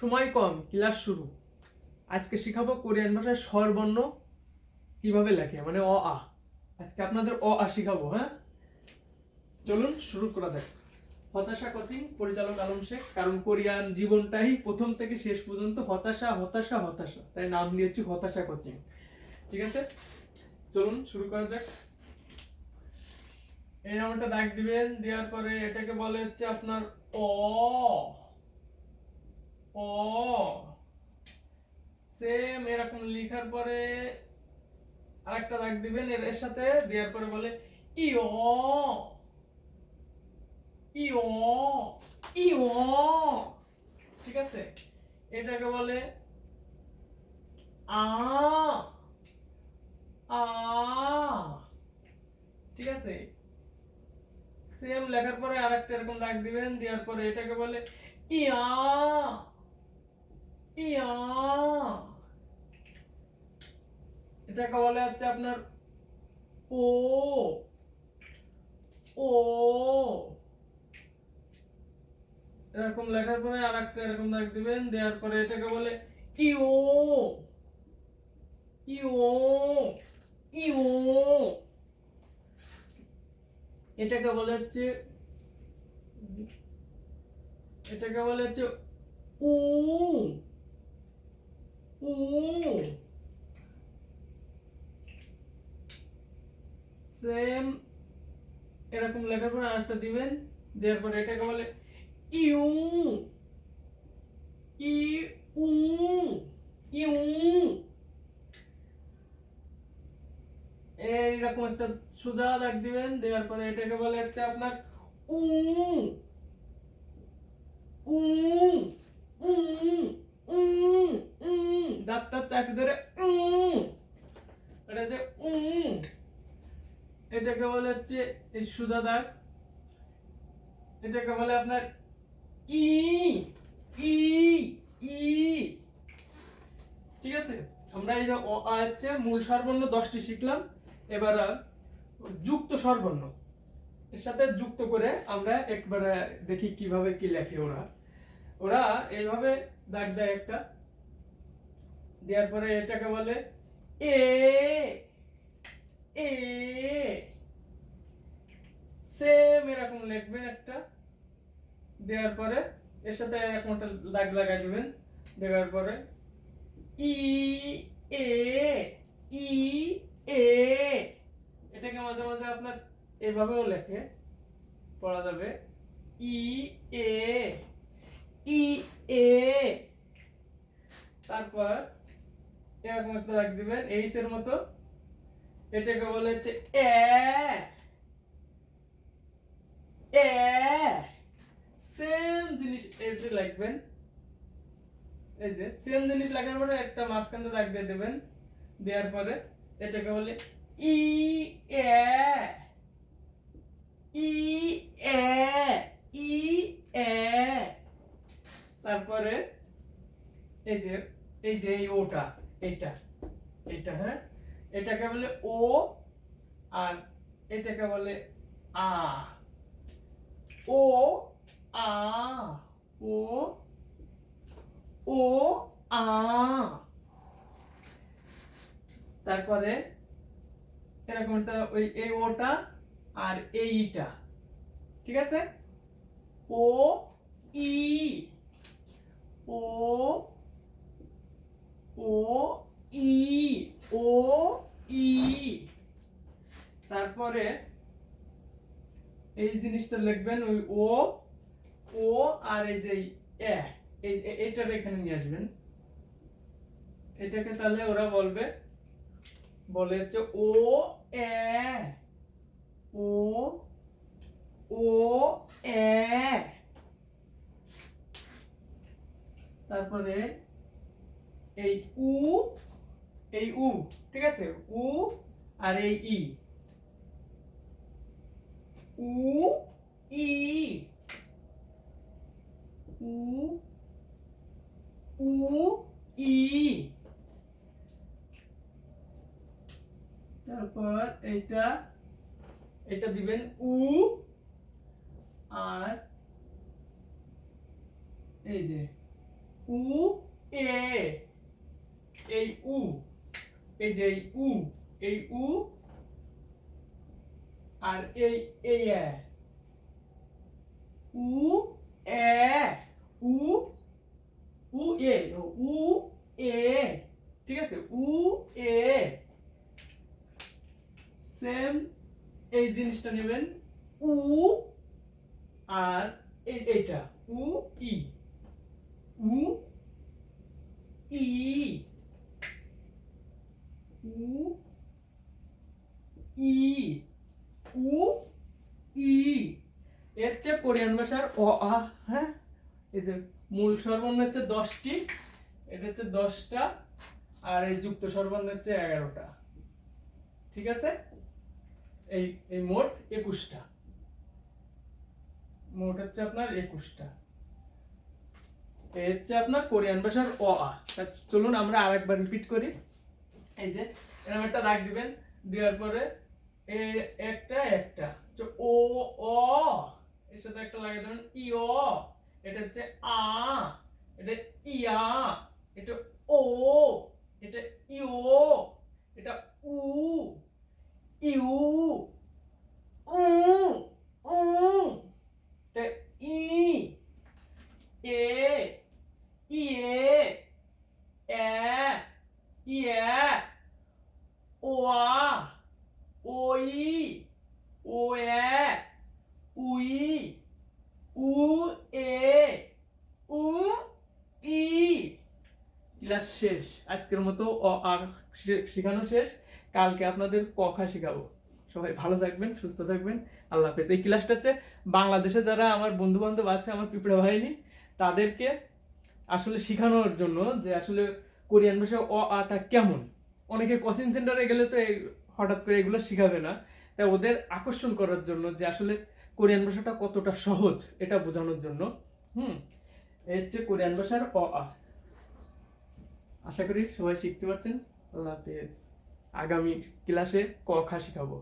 সময় কম, ক্লাস শুরু। আজকে শিখাবো কোরিয়ান ভাষায় স্বরবর্ণ কীভাবে লেখে মানে অ, আ। আজকে আপনাদের অ, আ শিখাবো হ্যাঁ? চলুন, শুরু করা যাক। হতাশা কোচিং, পরিচালক আলম শেখ, কারণ কোরিয়ান জীবনটাই প্রথম থেকে শেষ পর্যন্ত হতাশা হতাশা হতাশা। তাই নাম দিয়েছি হতাশা কোচিং। ঠিক আছে? চলুন, শুরু করা যাক। এই নামটা দাগ দিবেন, দেওয়ার পরে এটাকে বলে হচ্ছে আপনার অ। অ সেম এরকম লেখার পরে আরেকটা দাগ দিবেন, এর সাথে দেওয়ার পরে বলে ঠিক আছে? এটাকে বলে, আ আ। ঠিক আছে? সেম লেখার পরে আরেকটা এরকম দাগ দিবেন, দেওয়ার পরে এটাকে বলে, ইয়া। ইয়া। এটাকে বলে হচ্ছে আপনার ও ও। এরকম লেখার পরে আর একটা এরকম দাগ দিবেন, দেওয়ার পরে এটাকে বলে ইও। ইও ইও। এটাকে বলে হচ্ছে, এটাকে বলে হচ্ছে উ। সেম এরকম লেখার পর আরেকটা দিবেন, দেওয়ার পরে এটাকে বলে ইউ। E uh you. এইরকম একটা সুজা দাগ দিবেন, দেওয়ার পরে এটাকে বলে হচ্ছে আপনার উ। উ। উ। দাঁতটা চাটি ধরে এটা যে এটাকে বলে হচ্ছে এই সুজা দাগ। এটাকে বলে আপনার ই ই ই। ঠিক আছে? আমরা এই যে অ, আ হচ্ছে মূল স্বরবর্ণ দশটি শিখলাম। এবার যুক্ত স্বরবর্ণ। এর সাথে যুক্ত করে আমরা একবারে দেখি কীভাবে কি লেখে ওরা। ওরা এইভাবে দাগ দেয় একটা। দেওয়ার পরে এটাকে বলে এ সেম এরকম লিখবেন একটা। দেওয়ার পরে এর সাথে এরকম একটা দাগ লাগাই দিবেন দেওয়ার পরে ই, এ ই, এ, এটাকে মাঝে মাঝে আপনার এভাবেও লেখে। পড়া যাবে ই, এ ই তারপর এরকম একটা দাগ দিবেন এর মতো। এটাকে বলে হচ্ছে এ। সেম জিনিস এই যে লিখবেন এই যে সেম জিনিস লেখার পরে একটা মাঝখানে দাগ দিয়ে দেবেন। দেওয়ার পরে এটাকে বলে ই, এ। ই এ। ই, এ। তারপরে এই যে এই যে এই ওটা, এটা এটা হ্যাঁ? এটাকে বলে ও আর এটাকে বলে আ। ও আ, ও ও, আ। তারপরে এরকম ওই এই ওটা আর এইটা, ঠিক আছে? ও, ই। ও ও ই ও ই তারপরে এই জিনিসটা লিখবেন ওই ও ও আর এই যে এ। এই, এ- এইটার এখানে নিয়ে আসবেন। এটাকে তাহলে ওরা বলবে, বলে হচ্ছে ও, এ। ও ও, এ। তারপরে এই উ এই উ, ঠিক আছে? উ আর এই ই। উ ই। উ উ, ই। তারপর এটা এটা দিবেন উ আর এই যে। উ এ এই উ এই যে এই উ এই উ আর এই এ উ এ উ উ এ উ এ ঠিক আছে? উ এ সেম এই জিনিসটা নেবেন উ আর এই, এইটা উ ই উ ই উ ই উ ই এর চেয়ে কোরিয়ান ভাষার অ, আ হ্যাঁ? এই যে মূল স্বরবর্ণ হচ্ছে দশটি, এটা হচ্ছে দশটা, আর এই যুক্ত স্বরবর্ণ হচ্ছে এগারোটা। ঠিক আছে? এই এই মোট একুশটা। মোট হচ্ছে আপনার একুশটা। হচ্ছে আপনার কোরিয়ান ভাষার অ আ। চলুন আমরা আরেকবার রিপিট করি। এই যে, এরকম একটা দাগ দিবেন, দেওয়ার পরে এ একটা একটা। ও, অ, এর সাথে একটা লাগিয়ে দেবেন, ই, অ। এটা হচ্ছে আ, এটা ইয়া এটা ও, এটা ইও এটা উ ইউ উ উ। এটা ই। এ ইয়ে এ ইয়ে ওয়া ওই ওয়ে উই উ এ উ ই ক্লাস শেষ। আজকের মতো অ আ শেখানো শেষ। কালকে আপনাদের কখা শেখাবো। সবাই ভালো থাকবেন, সুস্থ থাকবেন। আল্লাহ হাফেজ। এই ক্লাসটা হচ্ছে বাংলাদেশে যারা আমার বন্ধু বান্ধব আছে, আমার পিঁপড়া বাহিনী তাদেরকে আসলে শেখানোর জন্য যে আসলে কোরিয়ান ভাষা অ আটা কেমন? অনেকে কোচিং সেন্টারে গেলে তো হঠাৎ করে এগুলো শিখাবে না। তাই ওদের আকর্ষণ করার জন্য যে আসলে কোরিয়ান ভাষাটা কতটা সহজ এটা বোঝানোর জন্য। হুম এই হচ্ছে কোরিয়ান ভাষার অ, আ। আশা করি সবাই শিখতে পারছেন। আল্লাহ হাফেজ। আগামী ক্লাসে ক, খা শিখাবো।